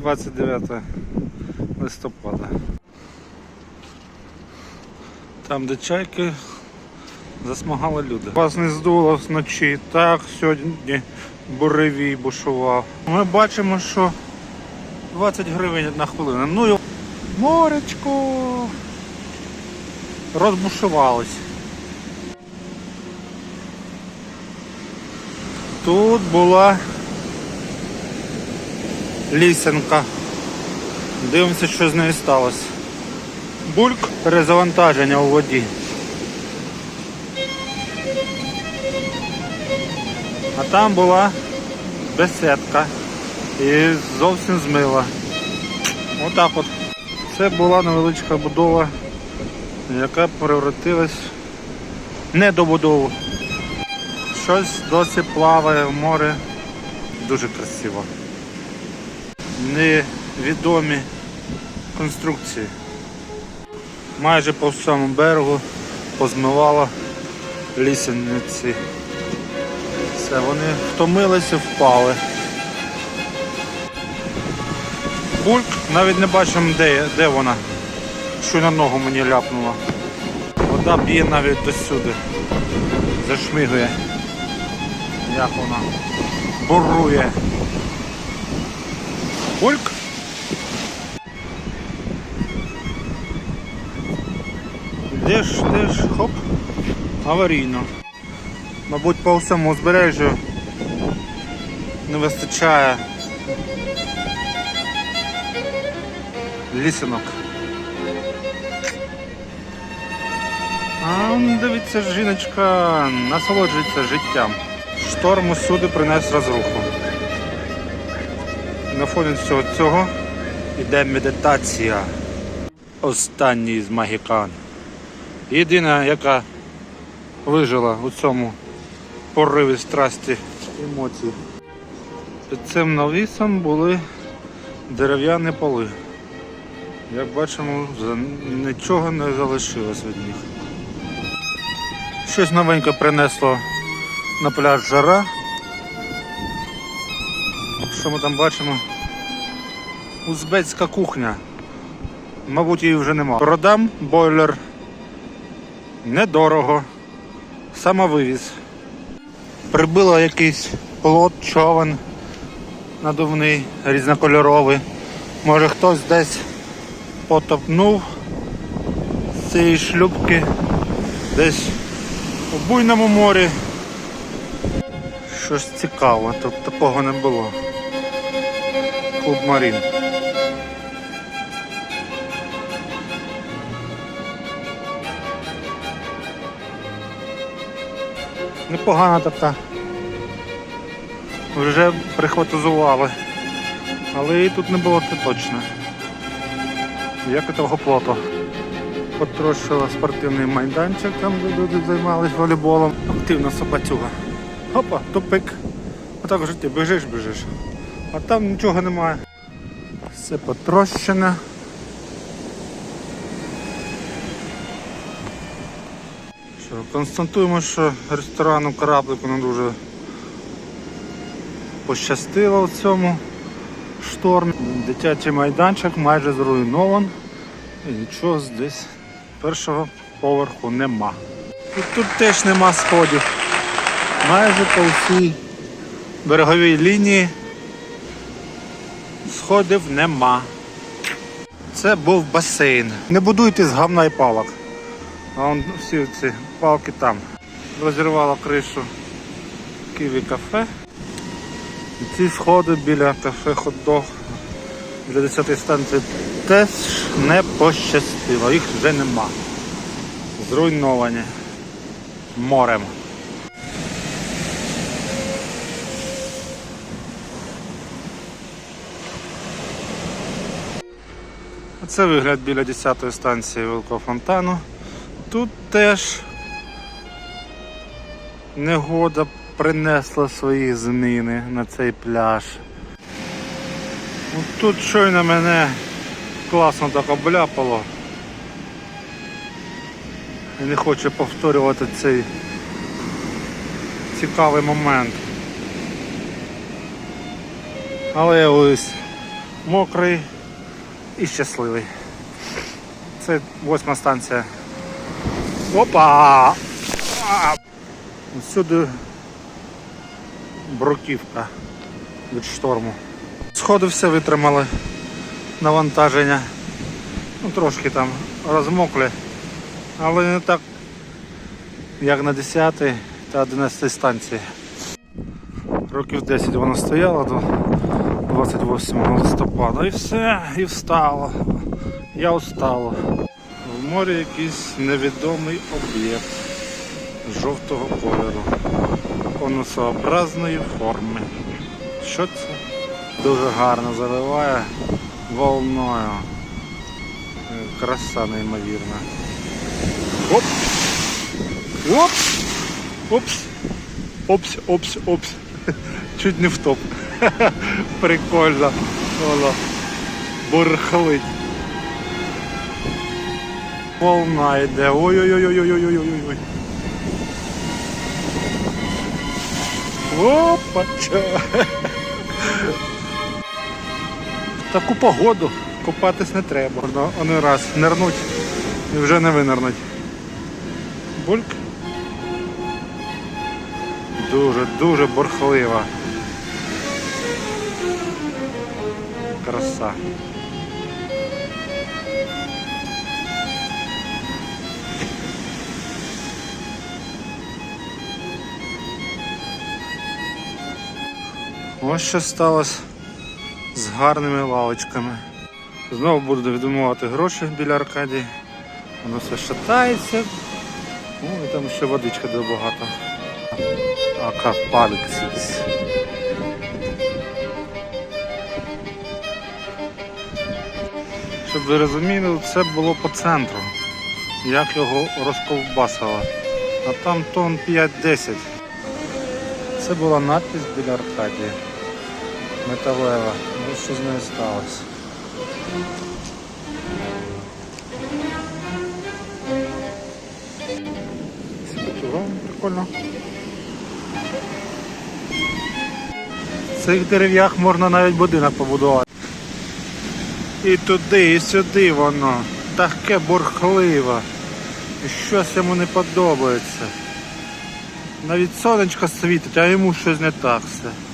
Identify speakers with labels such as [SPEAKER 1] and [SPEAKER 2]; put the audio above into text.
[SPEAKER 1] 29 листопада. Там, де чайки, засмагали люди. Вас не здуло вночі. Так, сьогодні буревій бушував. Ми бачимо, що 20 гривень на хвилину. Ну і моречко розбушувалось. Тут була лісенка. Дивимося, що з нею сталося. Бульк перезавантаження у воді. А там була беседка і зовсім змила. Отак от. Це була невеличка будова, яка превратилась в недобудову. Щось досі плаває в море. Дуже красиво. Невідомі конструкції. Майже по всьому берегу позмивало лісениці. Все, вони втомилися, впали. Бульк, навіть не бачимо де, де вона. Що на ногу мені ляпнула. Вода б'є навіть досюди. Зашмигує. Як вона бурує. Бульк. Де ж, де ж, хоп, аварійно. Мабуть, по всьому узбережжю не вистачає лісинок. А дивіться, жіночка насолоджується життям. Шторм усюди принес розруху. На фоні всього цього йде медитація. Останній з магікан. Єдина, яка вижила у цьому пориві страсті емоцій. Під цим навісом були дерев'яні поли. Як бачимо, нічого не залишилось від них. Щось новеньке принесло на пляж жара. Що ми там бачимо? Узбецька кухня. Мабуть, її вже нема. Продам бойлер. Недорого. Самовивіз. Прибило якийсь плот, човен надувний, різнокольоровий. Може хтось десь потопнув з цієї шлюпки десь у буйному морі. Щось цікаве, тут такого не було. Клуб Марін. Непогана така. Вже прихватизували. Але її тут не було це точно. Як і того плоту. Потрощила спортивний майданчик, там де люди займалися волейболом. Активна собацюга. Опа, тупик. Отак в житті біжиш, біжиш. А там нічого немає. Все потрощене. Що, констатуємо, що ресторану кораблику не дуже пощастило в цьому штормі. Дитячий майданчик майже зруйнован. І нічого десь першого поверху нема. І тут теж нема сходів. Майже по всій береговій лінії сходів нема. Це був басейн. Не будуйте з говна і палок. А вон всі ці палки там. Розірвало кришу Києві кафе. І ці сходи біля кафе хот-дог для 10 станції теж не пощастило. Їх вже нема. Зруйновані морем. Це вигляд біля 10-ї станції Великого фонтану. Тут теж негода принесла свої зміни на цей пляж. Тут щойно мене класно так обляпало. І не хочу повторювати цей цікавий момент. Але ось мокрий і щасливий. Це восьма станція. Опа! А! Всюди бруківка від шторму. Сходи все витримали навантаження. Ну, трошки там розмокли, але не так, як на 10 та 11 станції. Років 10 вона стояла до 28 листопада і все, і встало. Я устала. В морі якийсь невідомий об'єкт жовтого кольору, конусообразної форми. Що це? Дуже гарно заливає волною. Краса неймовірна. Оп! Оп! Опс! Опс, опс, опс. Чуть не втоп. Прикольно. Воно бурхлить. Волна йде. Ой-ой-ой-ой-ой-ой-ой-ой. Опача. В таку погоду купатись не треба. Можна раз нирнуть і вже не винирнуть. Бульк. Дуже, дуже бурхлива. Краса. Ось що сталося з гарними лавочками. Знову буду відмовити гроші біля Аркадії. Воно все шатається. О, і там ще водичка де багато. Акапаліксіс. Щоб ви розуміли, це було по центру. Як його розковбасило. А там тон 5-10. Це була надпись біля Аркадії. Металева. Ось що з нею сталося. Прикольно. Цих дерев'ях можна навіть будинок побудувати. І туди, і сюди воно. Таке бурхливе. І щось йому не подобається. Навіть сонечко світить, а йому щось не так все.